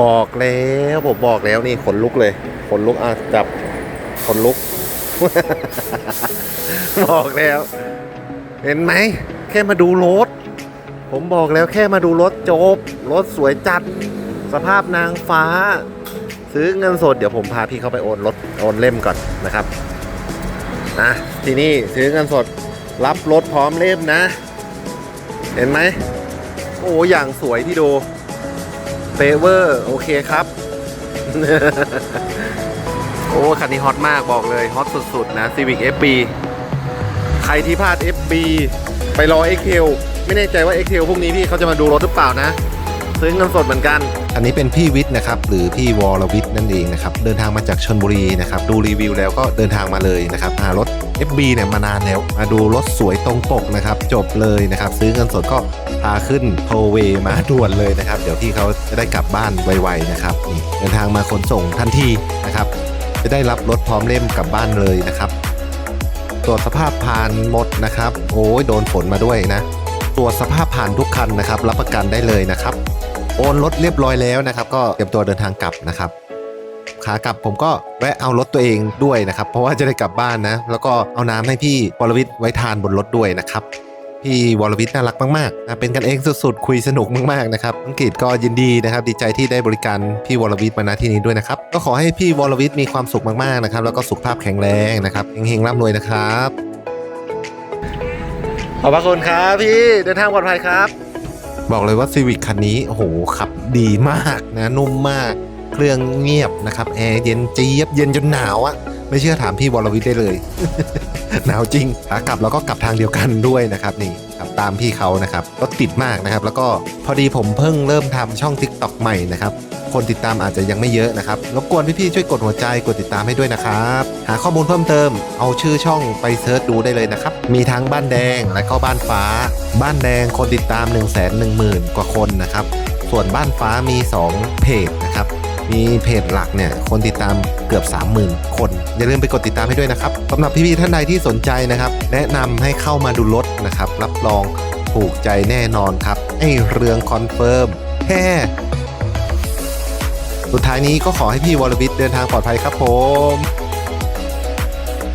บอกแล้วผมบอกแล้วนี่ขนลุกเลยขนลุกอะจับขนลุก บอกแล้ว เห็นไหม แค่มาดูรถ ผมบอกแล้วแค่มาดูรถจบ รถสวยจัด สภาพนางฟ้า ซื้อเงินสดเดี๋ยวผมพาพี่เขาไปโอนรถโอนเล่มก่อนนะครับนะที่นี่ซื้อเงินสดรับรถพร้อมเล่มนะ เห็นไหม โอ้อย่างสวยที่ดู เฟเวอร์โอเคครับ โอ้คันนี้ฮอตมากบอกเลยฮอตสุด ๆ นะ Civic FB ใครที่พลาด FB ไปรอ XL ไม่แน่ใจว่า XL พวกนี้พี่เขาจะมาดูรถหรือเปล่านะซื้อเงินสดเหมือนกัน อันนี้เป็นพี่วิทย์นะครับ หรือพี่วรวิทย์นั่นเองนะครับ เดินทางมาจากชนบุรีนะครับ ดูรีวิวแล้วก็เดินทางมาเลยนะครับหารถ FB เนี่ยมานานแล้วมาดูรถสวยตรงปกนะครับ จบเลยนะครับ ซื้อเงินสดก็พาขึ้นโทเวมาด่วนเลยนะครับ เดี๋ยวพี่เขาจะได้กลับบ้านไวๆนะครับนี่เดินทางมาขนส่งทันทีนะครับ จะได้รับรถพร้อมเล่มกลับบ้านเลยนะครับ ตรวจสภาพผ่านหมดนะครับ โอ้ยโดนฝนมาด้วยนะตรวจสภาพผ่านทุกคันนะครับ รับประกันได้เลยนะครับ โอนรถเรียบร้อยแล้วนะครับ ก็เตรียมตัวเดินทางกลับนะครับ ขากลับผมก็แวะเอารถตัวเองด้วยนะครับ เพราะว่าจะได้กลับบ้านนะ แล้วก็เอาน้ำให้พี่วรวิทย์ไว้ทานบนรถด้วยนะครับพี่วรวิทย์น่ารักมากๆนะเป็นกันเองสุดๆ คุยสนุกมากๆนะครับอังกฤษก็ยินดีนะครับ ดีใจที่ได้บริการพี่วรวิทย์มาณที่นี้ด้วยนะครับ ก็ขอให้พี่วรวิทย์มีความสุขมากๆนะครับ แล้วก็สุขภาพแข็งแรงนะครับเฮงๆร่ำรวยนะครับขอบพระคุณครับพี่เดินทางปลอดภัยครับ บอกเลยว่าซีวิ c คันนี้โอ้โหขับดีมากนะนุ่มมาก เครื่องเงียบนะครับแอร์เย็นเจี๊ยบเย็นจนหนาวอะไม่เชื่อถามพี่วรวิทย์ได้เลย หนาวจริงขากลับเราก็กลับทางเดียวกันด้วยนะครับนี่ขับตามพี่เขานะครับรถติดมากนะครับ แล้วก็พอดีผมเพิ่งเริ่มทำช่อง Tik t o k ใหม่นะครับคนติดตามอาจจะยังไม่เยอะนะครับรบกวนพี่ๆช่วยกดหัวใจกดติดตามให้ด้วยนะครับ หาข้อมูลเพิ่มเติม เอาชื่อช่องไปเซิร์ชดูได้เลยนะครับ มีทั้งบ้านแดงและก็บ้านฟ้า บ้านแดงคนติดตาม 1 1 0 0 0 0 กว่าคนนะครับ ส่วนบ้านฟ้ามี 2 เพจนะครับ มีเพจหลักเนี่ยคนติดตามเกือบ 30,000 คน อย่าลืมไปกดติดตามให้ด้วยนะครับสำหรับพี่ๆท่านใดที่สนใจนะครับ แนะนำให้เข้ามาดูรถนะครับ รับรองถูกใจแน่นอนครับไอเรืองคอนเฟิร์มแฮ่สุดท้ายนี้ก็ขอให้พี่วรวิทย์เดินทางปลอดภัยครับผม